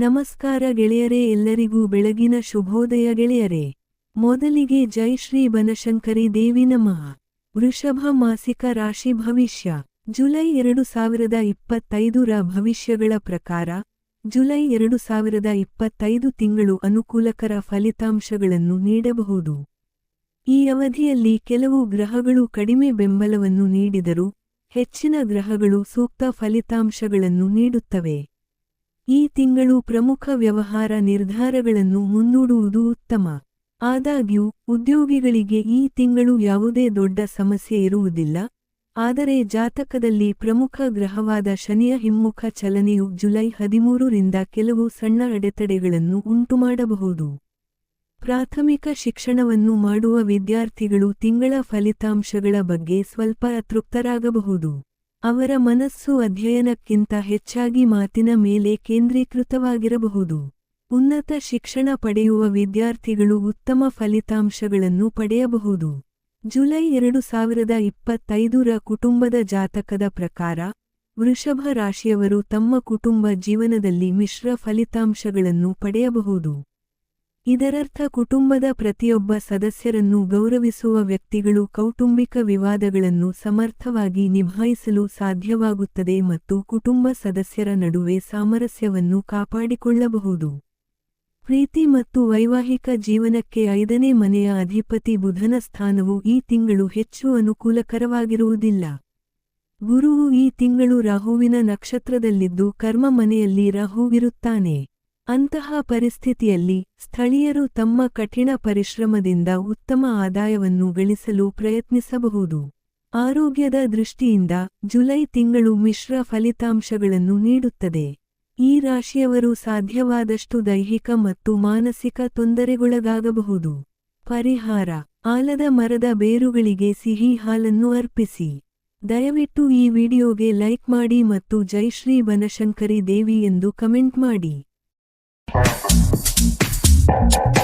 ನಮಸ್ಕಾರ ಗೆಳೆಯರೇ ಎಲ್ಲರಿಗೂ ಬೆಳಗಿನ ಶುಭೋದಯ ಗೆಳೆಯರೇ. ಮೊದಲಿಗೆ ಜೈ ಶ್ರೀ ಬನಶಂಕರಿ ದೇವಿ ನಮಃ. ವೃಷಭ ಮಾಸಿಕ ರಾಶಿ ಭವಿಷ್ಯ. ಜುಲೈ ಎರಡು ಸಾವಿರದ ಇಪ್ಪತ್ತೈದರ ಭವಿಷ್ಯಗಳ ಪ್ರಕಾರ, ಜುಲೈ ಎರಡು ಸಾವಿರದ ಇಪ್ಪತ್ತೈದು ತಿಂಗಳು ಅನುಕೂಲಕರ ಫಲಿತಾಂಶಗಳನ್ನು ನೀಡಬಹುದು. ಈ ಅವಧಿಯಲ್ಲಿ ಕೆಲವು ಗ್ರಹಗಳು ಕಡಿಮೆ ಬೆಂಬಲವನ್ನು ನೀಡಿದರೂ, ಹೆಚ್ಚಿನ ಗ್ರಹಗಳು ಸೂಕ್ತ ಫಲಿತಾಂಶಗಳನ್ನು ನೀಡುತ್ತವೆ. ಈ ತಿಂಗಳು ಪ್ರಮುಖ ವ್ಯವಹಾರ ನಿರ್ಧಾರಗಳನ್ನು ಮುಂದೂಡುವುದು ಉತ್ತಮ. ಆದಾಗ್ಯೂ, ಉದ್ಯೋಗಿಗಳಿಗೆ ಈ ತಿಂಗಳು ಯಾವುದೇ ದೊಡ್ಡ ಸಮಸ್ಯೆ ಇರುವುದಿಲ್ಲ. ಆದರೆ ಜಾತಕದಲ್ಲಿ ಪ್ರಮುಖ ಗ್ರಹವಾದ ಶನಿಯ ಹಿಮ್ಮುಖ ಚಲನೆಯು ಜುಲೈ ಹದಿಮೂರರಿಂದ ಕೆಲವು ಸಣ್ಣ ಅಡೆತಡೆಗಳನ್ನು ಉಂಟುಮಾಡಬಹುದು. ಪ್ರಾಥಮಿಕ ಶಿಕ್ಷಣವನ್ನು ಮಾಡುವ ವಿದ್ಯಾರ್ಥಿಗಳು ತಿಂಗಳ ಫಲಿತಾಂಶಗಳ ಬಗ್ಗೆ ಸ್ವಲ್ಪ ಅತೃಪ್ತರಾಗಬಹುದು. ಅವರ ಮನಸ್ಸು ಅಧ್ಯಯನಕ್ಕಿಂತ ಹೆಚ್ಚಾಗಿ ಮಾತಿನ ಮೇಲೆ ಕೇಂದ್ರೀಕೃತವಾಗಿರಬಹುದು. ಉನ್ನತ ಶಿಕ್ಷಣ ಪಡೆಯುವ ವಿದ್ಯಾರ್ಥಿಗಳು ಉತ್ತಮ ಫಲಿತಾಂಶಗಳನ್ನು ಪಡೆಯಬಹುದು. ಜುಲೈ ಎರಡು ಸಾವಿರದ ಇಪ್ಪತ್ತೈದರ ಕುಟುಂಬದ ಜಾತಕದ ಪ್ರಕಾರ, ವೃಷಭ ರಾಶಿಯವರು ತಮ್ಮ ಕುಟುಂಬ ಜೀವನದಲ್ಲಿ ಮಿಶ್ರ ಫಲಿತಾಂಶಗಳನ್ನು ಪಡೆಯಬಹುದು. ಇದರರ್ಥ ಕುಟುಂಬದ ಪ್ರತಿಯೊಬ್ಬ ಸದಸ್ಯರನ್ನು ಗೌರವಿಸುವ ವ್ಯಕ್ತಿಗಳು ಕೌಟುಂಬಿಕ ವಿವಾದಗಳನ್ನು ಸಮರ್ಥವಾಗಿ ನಿಭಾಯಿಸಲು ಸಾಧ್ಯವಾಗುತ್ತದೆ ಮತ್ತು ಕುಟುಂಬ ಸದಸ್ಯರ ನಡುವೆ ಸಾಮರಸ್ಯವನ್ನು ಕಾಪಾಡಿಕೊಳ್ಳಬಹುದು. ಪ್ರೀತಿ ಮತ್ತು ವೈವಾಹಿಕ ಜೀವನಕ್ಕೆ ಐದನೇ ಮನೆಯ ಅಧಿಪತಿ ಬುಧನ ಸ್ಥಾನವು ಈ ತಿಂಗಳು ಹೆಚ್ಚು ಅನುಕೂಲಕರವಾಗಿರುವುದಿಲ್ಲ. ಗುರುವು ಈ ತಿಂಗಳು ರಾಹುವಿನ ನಕ್ಷತ್ರದಲ್ಲಿದ್ದು ಕರ್ಮ ಮನೆಯಲ್ಲಿ ರಾಹುವಿರುತ್ತಾನೆ ಅಂತಹ ಪರಿಸ್ಥಿತಿಯಲ್ಲಿ ಸ್ಥಳೀಯರು ತಮ್ಮ ಕಠಿಣ ಪರಿಶ್ರಮದಿಂದ ಉತ್ತಮ ಆದಾಯವನ್ನು ಗಳಿಸಲು ಪ್ರಯತ್ನಿಸಬಹುದು. ಆರೋಗ್ಯದ ದೃಷ್ಟಿಯಿಂದ ಜುಲೈ ತಿಂಗಳು ಮಿಶ್ರ ಫಲಿತಾಂಶಗಳನ್ನು ನೀಡುತ್ತದೆ. ಈ ರಾಶಿಯವರು ಸಾಧ್ಯವಾದಷ್ಟು ದೈಹಿಕ ಮತ್ತು ಮಾನಸಿಕ ತೊಂದರೆಗೊಳಗಾಗಬಹುದು. ಪರಿಹಾರ, ಆಲದ ಮರದ ಬೇರುಗಳಿಗೆ ಸಿಹಿ ಹಾಲನ್ನು ಅರ್ಪಿಸಿ. ದಯವಿಟ್ಟು ಈ ವಿಡಿಯೋಗೆ ಲೈಕ್ ಮಾಡಿ ಮತ್ತು ಜೈ ಶ್ರೀ ಬನಶಂಕರಿ ದೇವಿ ಎಂದು ಕಮೆಂಟ್ ಮಾಡಿ. Thank you.